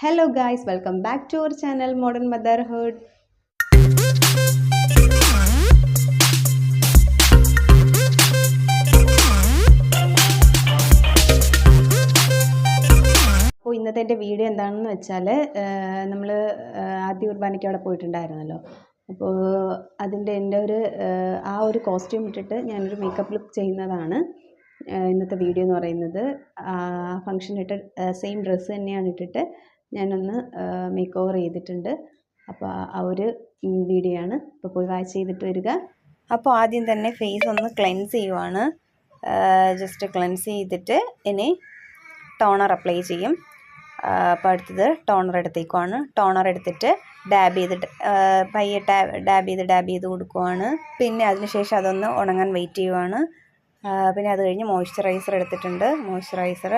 Hello guys welcome back to our channel modern motherhood അപ്പോൾ ഇന്നത്തെ എന്റെ വീഡിയോ എന്താണെന്ന് വെച്ചാൽ നമ്മൾ ആദ്യ കുർബാനയ്ക്ക് അവിടെ പോയിട്ടുണ്ടായിരുന്നല്ലോ. അപ്പോൾ അതിന്റെ എന്റെ ഒരു ആ ഒരു കോസ്റ്റ്യൂം ഇട്ടിട്ട് ഞാനൊരു മേക്കപ്പ് ലുക്ക് ചെയ്യുന്നതാണ് ഇന്നത്തെ വീഡിയോ എന്ന് പറയുന്നത്. ആ ഫംഗ്ഷൻ സെയിം ഡ്രസ്സ് തന്നെയാണ് ഇട്ടിട്ട് ഞാനൊന്ന് മേക്ക് ഓവർ ചെയ്തിട്ടുണ്ട്. അപ്പോൾ ആ ഒരു വീഡിയോ ആണ് ഇപ്പോൾ പോയി വാച്ച് ചെയ്തിട്ട് വരിക. അപ്പോൾ ആദ്യം തന്നെ ഫേസ് ഒന്ന് ക്ലെൻസ് ചെയ്യുവാണ്. ജസ്റ്റ് ക്ലെൻസ് ചെയ്തിട്ട് ഇനി ടോണർ അപ്ലൈ ചെയ്യും. അപ്പോൾ അടുത്തത് ടോണർ എടുത്തേക്കുവാണ്. ടോണർ എടുത്തിട്ട് ഡാബ് ചെയ്തിട്ട് പയ്യെ ടാബ് ഡാബ് ചെയ്ത് ഡാബ് ചെയ്ത് കൊടുക്കുവാണ്. പിന്നെ അതിനുശേഷം അതൊന്ന് ഉണങ്ങാൻ വെയിറ്റ് ചെയ്യുവാണ്. പിന്നെ അത് കഴിഞ്ഞ് മോയ്സ്ചറൈസർ എടുത്തിട്ടുണ്ട്. മോയ്സ്ചറൈസർ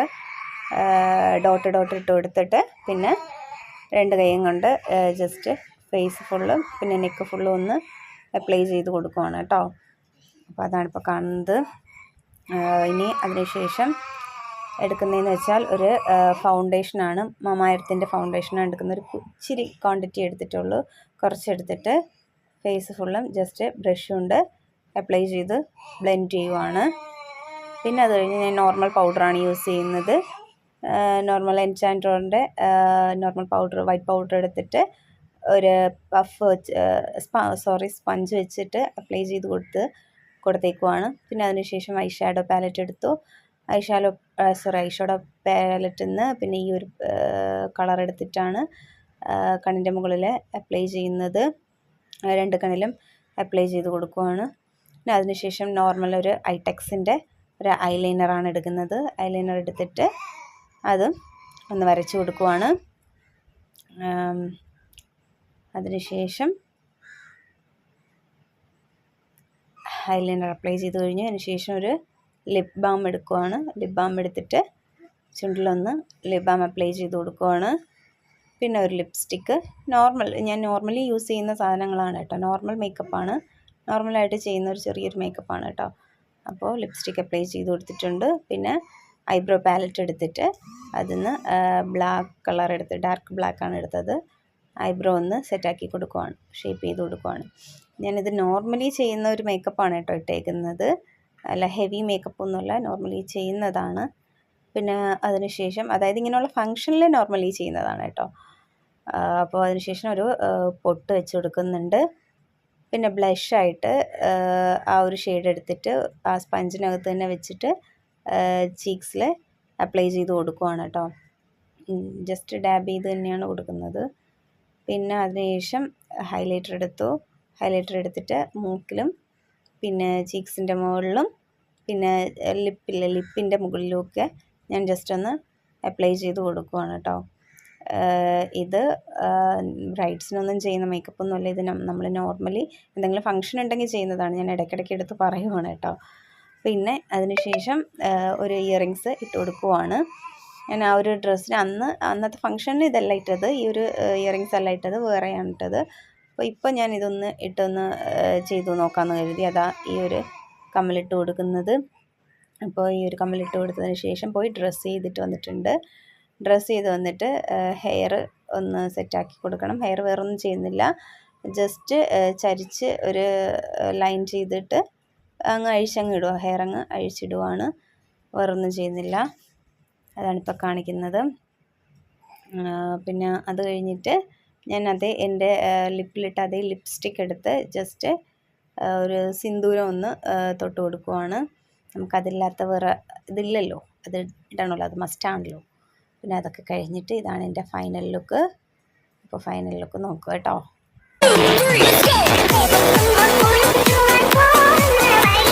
ഡോട്ട് ഡോട്ട് ഇട്ട് കൊടുത്തിട്ട് പിന്നെ രണ്ട് കൈയും കൊണ്ട് ജസ്റ്റ് ഫേസ് ഫുള്ളും പിന്നെ നെക്ക് ഫുള്ളും ഒന്ന് അപ്ലൈ ചെയ്ത് കൊടുക്കുവാണ് കേട്ടോ. അപ്പോൾ അതാണ് ഇപ്പോൾ കാണുന്നത്. ഇനി അതിനുശേഷം എടുക്കുന്നതെന്ന് വെച്ചാൽ ഒരു ഫൗണ്ടേഷനാണ് മമായത്തിന്റെ ഫൗണ്ടേഷനാണ് എടുക്കുന്ന ഒരു ഇച്ചിരി ക്വാണ്ടിറ്റി എടുത്തിട്ടുള്ളൂ. കുറച്ചെടുത്തിട്ട് ഫേസ് ഫുള്ളും ജസ്റ്റ് ബ്രഷ് കൊണ്ട് അപ്ലൈ ചെയ്ത് ബ്ലെൻഡ് ചെയ്യുവാണ്. പിന്നെ അത് കഴിഞ്ഞ് ഞാൻ നോർമൽ പൗഡറാണ് യൂസ് ചെയ്യുന്നത്. നോർമൽ എൻചാൻഡ്രോന്റെ നോർമൽ പൗഡർ വൈറ്റ് പൗഡർ എടുത്തിട്ട് ഒരു പഫ് വെച്ച് സോറി സ്പഞ്ച് വെച്ചിട്ട് അപ്ലൈ ചെയ്ത് കൊടുത്ത് കൊടുത്തേക്കുവാണ്. പിന്നെ അതിനുശേഷം ഐ ഷാഡോ പാലറ്റ് എടുത്തു. Eye shadow sorry eye shadow പാലറ്റിൽ നിന്ന് പിന്നെ ഈ ഒരു കളർ എടുത്തിട്ടാണ് കണ്ണിന്റെ മുകളിൽ അപ്ലൈ ചെയ്യുന്നത്. രണ്ട് കണ്ണിലും അപ്ലൈ ചെയ്ത് കൊടുക്കുവാണ്. പിന്നെ അതിനുശേഷം നോർമൽ ഒരു ഐടെക്സിന്റെ ഒരു ഐലൈനറാണ് എടുക്കുന്നത്. ഐലൈനർ എടുത്തിട്ട് അതും ഒന്ന് വരച്ച് കൊടുക്കുവാണ്. അതിനുശേഷം ഹൈലൈനർ അപ്ലൈ ചെയ്ത് കഴിഞ്ഞു. അതിന് ശേഷം ഒരു ലിപ് ബാം എടുക്കുവാണ്. ലിപ് ബാം എടുത്തിട്ട് ചുണ്ടിലൊന്ന് ലിപ് ബാം അപ്ലൈ ചെയ്ത് കൊടുക്കുവാണ്. പിന്നെ ഒരു ലിപ്സ്റ്റിക്ക് നോർമൽ ഞാൻ നോർമലി യൂസ് ചെയ്യുന്ന സാധനങ്ങളാണ് കേട്ടോ. നോർമൽ മേക്കപ്പാണ്. നോർമലായിട്ട് ചെയ്യുന്ന ഒരു ചെറിയൊരു മേക്കപ്പാണ് കേട്ടോ. അപ്പോൾ ലിപ്സ്റ്റിക്ക് അപ്ലൈ ചെയ്ത് കൊടുത്തിട്ടുണ്ട്. പിന്നെ ഐബ്രോ പാലറ്റ് എടുത്തിട്ട് അതിൽ നിന്ന് ബ്ലാക്ക് കളർ എടുത്ത് ഡാർക്ക് ബ്ലാക്കാണ് എടുത്തത്. ഐബ്രോ ഒന്ന് സെറ്റാക്കി കൊടുക്കുവാണ് ഷേപ്പ് ചെയ്ത് കൊടുക്കുവാണ്. ഞാനിത് നോർമലി ചെയ്യുന്ന ഒരു മേക്കപ്പാണ് കേട്ടോ ഇട്ടേക്കുന്നത്. അല്ല ഹെവി മേക്കപ്പ് ഒന്നുമല്ല നോർമലി ചെയ്യുന്നതാണ്. പിന്നെ അതിനുശേഷം അതായത് ഇങ്ങനെയുള്ള ഫങ്ഷനിൽ നോർമലി ചെയ്യുന്നതാണ് കേട്ടോ. അപ്പോൾ അതിനുശേഷം ഒരു പൊട്ട് വെച്ച് കൊടുക്കുന്നുണ്ട്. പിന്നെ ബ്ലഷായിട്ട് ആ ഒരു ഷെയ്ഡ് എടുത്തിട്ട് ആ സ്പഞ്ചിനകത്ത് തന്നെ വെച്ചിട്ട് ചീക്സിൽ അപ്ലൈ ചെയ്ത് കൊടുക്കുവാണ് കേട്ടോ ജസ്റ്റ് ഡാബ് ചെയ്ത് തന്നെയാണ് കൊടുക്കുന്നത്. പിന്നെ അതിനുശേഷം ഹൈലൈറ്റർ എടുത്തു. ഹൈലൈറ്റർ എടുത്തിട്ട് മൂക്കിലും പിന്നെ ചീക്സിന്റെ മുകളിലും പിന്നെ ലിപ്പിലെ ലിപ്പിന്റെ മുകളിലുമൊക്കെ ഞാൻ ജസ്റ്റ് ഒന്ന് അപ്ലൈ ചെയ്ത് കൊടുക്കുവാണ് കേട്ടോ ഇത് ബ്രൈഡ്സിനൊന്നും ചെയ്യുന്ന മേക്കപ്പ് ഒന്നുമല്ല. ഇത് നമ്മൾ നോർമലി എന്തെങ്കിലും ഫങ്ഷൻ ഉണ്ടെങ്കിൽ ചെയ്യുന്നതാണ്. ഞാൻ ഇടയ്ക്കിടയ്ക്ക് എടുത്ത് പറയുവാണ് കേട്ടോ പിന്നെ അതിനുശേഷം ഒരു ഇയറിങ്സ് ഇട്ട് കൊടുക്കുവാണ്. ഞാൻ ആ ഒരു ഡ്രസ്സിന് അന്ന് അന്നത്തെ ഫംഗ്ഷനിൽ ഇതല്ല ഇട്ടത്. ഈ ഒരു ഇയറിങ്സ് അല്ല ഇട്ടത്. വേറെയാണ് ഇട്ടത്. അപ്പോൾ ഇപ്പോൾ ഞാൻ ഇതൊന്ന് ഇട്ടൊന്ന് ചെയ്തു നോക്കാമെന്ന് കരുതി അതാ ഈ ഒരു കമ്മലിട്ട് കൊടുക്കുന്നത്. അപ്പോൾ ഈ ഒരു കമ്മലിട്ട് കൊടുത്തതിന് ശേഷം പോയി ഡ്രസ്സ് ചെയ്തിട്ട് വന്നിട്ടുണ്ട്. ഡ്രസ്സ് ചെയ്ത് വന്നിട്ട് ഹെയർ ഒന്ന് സെറ്റാക്കി കൊടുക്കണം. ഹെയർ വേറൊന്നും ചെയ്യുന്നില്ല. ജസ്റ്റ് ചരിച്ച് ഒരു ലൈൻ ചെയ്തിട്ട് അങ്ങ് അഴിച്ചങ്ങ് ഇടുക. ഹെയർ അങ്ങ് അഴിച്ചിടുവാണ്. വേറൊന്നും ചെയ്യുന്നില്ല. അതാണിപ്പോൾ കാണിക്കുന്നത്. പിന്നെ അത് കഴിഞ്ഞിട്ട് ഞാൻ അതേ എന്റെ ലിപ്പിലിട്ട് അതേ ലിപ്സ്റ്റിക് എടുത്ത് ജസ്റ്റ് ഒരു സിന്ദൂരം ഒന്ന് തൊട്ട് കൊടുക്കുവാണ്. നമുക്കതില്ലാത്ത വേറെ ഇതില്ലല്ലോ. അത് ഇടണമല്ലോ അത് മസ്റ്റാണല്ലോ പിന്നെ അതൊക്കെ കഴിഞ്ഞിട്ട് ഇതാണ് എന്റെ ഫൈനൽ ലുക്ക് അപ്പോൾ ഫൈനൽ ലുക്ക് നോക്കുക കേട്ടോ.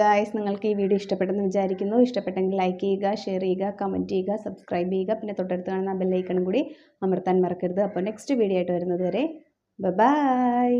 ഗായ്സ് നിങ്ങൾക്ക് ഈ വീഡിയോ ഇഷ്ടപ്പെട്ടെന്ന് വിചാരിക്കുന്നു. ഇഷ്ടപ്പെട്ടെങ്കിൽ ലൈക്ക് ചെയ്യുക ഷെയർ ചെയ്യുക കമന്റ് ചെയ്യുക സബ്സ്ക്രൈബ് ചെയ്യുക. പിന്നെ തൊട്ടടുത്ത് കാണുന്ന ബെല്ലൈക്കണും കൂടി അമർത്താൻ മറക്കരുത്. അപ്പോൾ നെക്സ്റ്റ് വീഡിയോ ആയിട്ട് വരുന്നത് വരെ ബൈ